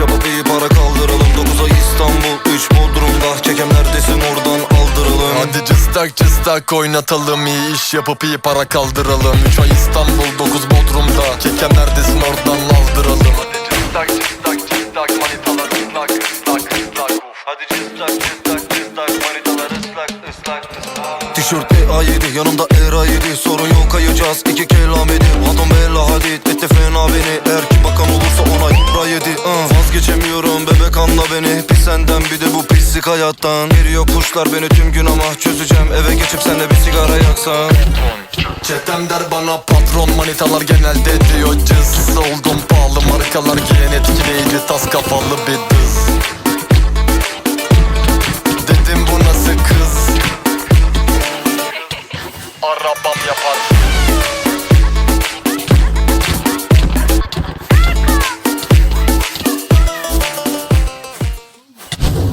yapıp iyi para kaldıralım. 9 ay İstanbul 3 Bodrum'da. Kekem neredesin oradan aldıralım. Hadi cıstak cıstak oynatalım. İyi iş yapıp iyi para kaldıralım. 3 ay İstanbul 9 Bodrum'da. Kekem neredesin oradan aldıralım. Hadi cıstak cıstak cıstak manitalar ıslak ıslak ıslak. Hadi cıstak cıstak cıstak manitalar ıslak ıslak ıslak. Tişört A7 yanımda R7 Sorun yok kayacağız. İki kelam edip Adam bella hadi etti fena beni. Eğer ki bakan olursa ona yedi uh. Vazgeçemiyorum. Bebek anla beni. Pis senden bir de bu pislik hayattan. Geliyor kuşlar beni tüm gün ama Çözeceğim. Eve geçip senle bir sigara yaksan. Çetem der bana patron manitalar genelde diyor. Cız Oldum pahalı markalar giyen etkileyici tas kafalı bir